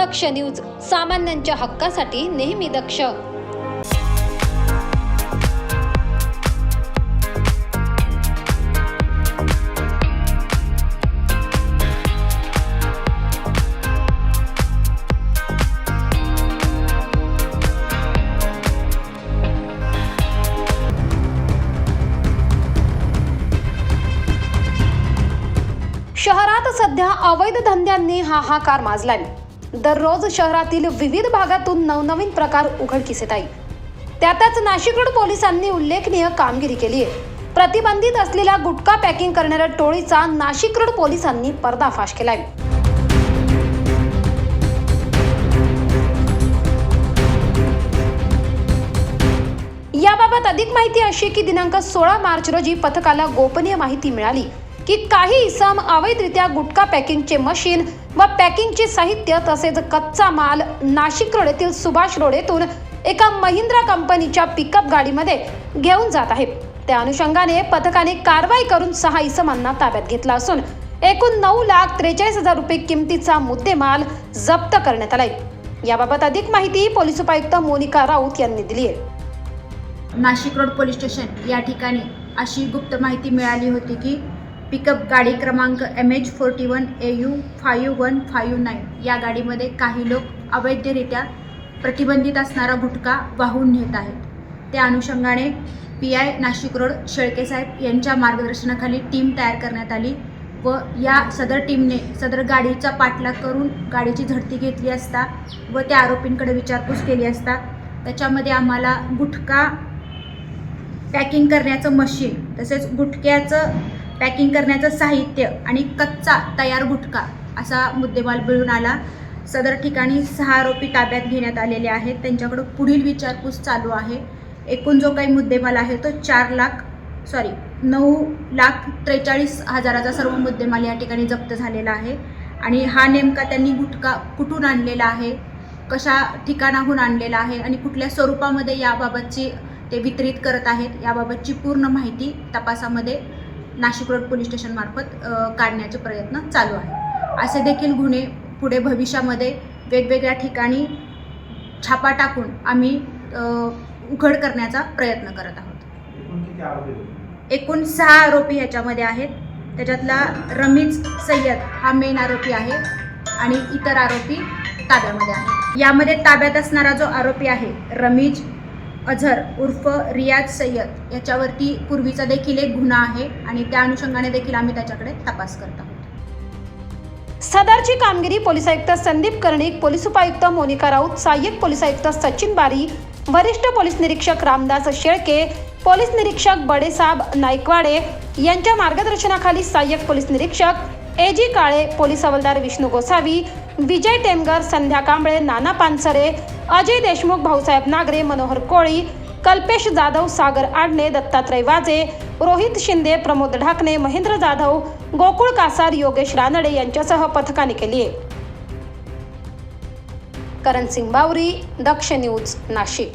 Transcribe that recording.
दक्ष news सामान्यांच्या हक्कासाठी नेहमी दक्ष. शहरात सध्या अवैध धंद्यांनी हाहाकार माजलाय. दररोज शहरातील विविध भागातून नवनवीन प्रकार उघडकीस येत आहे त्यातच नाशिक पोलिसांनी उल्लेखनीय कामगिरी केली आहे. प्रतिबंधित असलेल्या गुटखा पॅकिंग करणाऱ्या टोळीचा नाशिकरोड पोलिसांनी पर्दाफाश केलाय. याबाबत अधिक माहिती अशी की दिनांक सोळा मार्च रोजी पथकाला गोपनीय माहिती मिळाली. की काही इसम अवैधरित्या गुटखा पॅकिंगचे मशीन व पॅकिंगचे साहित्य तसेच कच्चा माल नाशिक रोड येथील सुभाष रोड येथून एका महिंद्रा कंपनीच्या पिकअप गाडीमध्ये घेऊन जात आहे. त्या अनुषंगाने पथकाने कारवाई करून सहा इसमांना ताब्यात घेतला असून एकूण नऊ लाख त्रेचाळीस हजार रुपये किमतीचा मुद्देमाल जप्त करण्यात आलाय. याबाबत अधिक माहिती पोलीस उपायुक्त मोनिका राऊत यांनी दिली आहे. नाशिक रोड पोलीस स्टेशन या ठिकाणी अशी गुप्त माहिती मिळाली होती की पिकअप गाडी क्रमांक M H forty one A U five one five nine या गाडीमध्ये काही लोक अवैधरित्या प्रतिबंधित असणारा गुटखा वाहून नेत आहेत. त्या अनुषंगाने P I Nashik road Shelke साहेब यांच्या मार्गदर्शनाखाली टीम तयार करण्यात आली व या सदर टीमने सदर गाडीचा पाठलाग करून गाडीची झडती घेतली असता व त्या आरोपींकडे विचारपूस केली असता त्याच्यामध्ये आम्हाला गुटखा पॅकिंग करण्याचं मशीन तसेच गुटख्याचं पॅकिंग करण्याचं साहित्य आणि कच्चा तयार गुटखा असा मुद्देमाल मिळून आला. सदर ठिकाणी सहा आरोपी ताब्यात घेण्यात आलेले आहेत. त्यांच्याकडं पुढील विचारपूस चालू आहे. एकूण जो काही मुद्देमाल आहे तो चार लाख सॉरी नऊ लाख त्रेचाळीस हजाराचा सर्व मुद्देमाल या ठिकाणी जप्त झालेला आहे. आणि हा नेमका त्यांनी गुटखा कुठून आणलेला आहे? कशा ठिकाणाहून आणलेला आहे? आणि कुठल्या स्वरूपामध्ये याबाबतची ते वितरित करत आहेत याबाबतची पूर्ण माहिती तपासामध्ये नाशिक रोड पोलीस स्टेशनमार्फत काढण्याचे प्रयत्न चालू आहे असे देखील गुन्हे पुढे भविष्यामध्ये वेगवेगळ्या ठिकाणी छापा टाकून आम्ही उघड करण्याचा प्रयत्न करत आहोत. एकूण सहा आरोपी ह्याच्यामध्ये आहेत. त्याच्यातला रमीज सय्यद हा मेन आरोपी आहे आणि इतर आरोपी ताब्यामध्ये आहे यामध्ये ताब्यात असणारा जो आरोपी आहे रमीज अझर उर्फ रियाज सय्यद याच्यावरती पूर्वीचा देखील एक गुन्हा आहे आणि त्या अनुषंगाने देखील आम्ही त्याच्याकडे तपास करत आहोत. सदरची कामगिरी पोलीस आयुक्त संदीप कर्णिक पोलीस उपायुक्त मोनिका राऊत सहाय्यक पोलीस आयुक्त सचिन बारी वरिष्ठ पोलीस निरीक्षक रामदास शेळके पोलीस निरीक्षक बडेसाब नाईकवाडे यांच्या मार्गदर्शनाखाली सहाय्यक पोलीस निरीक्षक ए जी काळे पोलीस हवालदार विष्णू गोसावी विजय टेमगर संध्या कांबळे नाना पानसरे अजय देशमुख भाऊसाहेब नागरे मनोहर कोळी कल्पेश जाधव सागर आडणे दत्तात्रय वाजे रोहित शिंदे प्रमोद ढाकणे महेंद्र जाधव गोकुळ कासार योगेश रानडे यांच्यासह पथकाने केली आहे. करण सिंग बावरी दक्ष न्यूज नाशिक.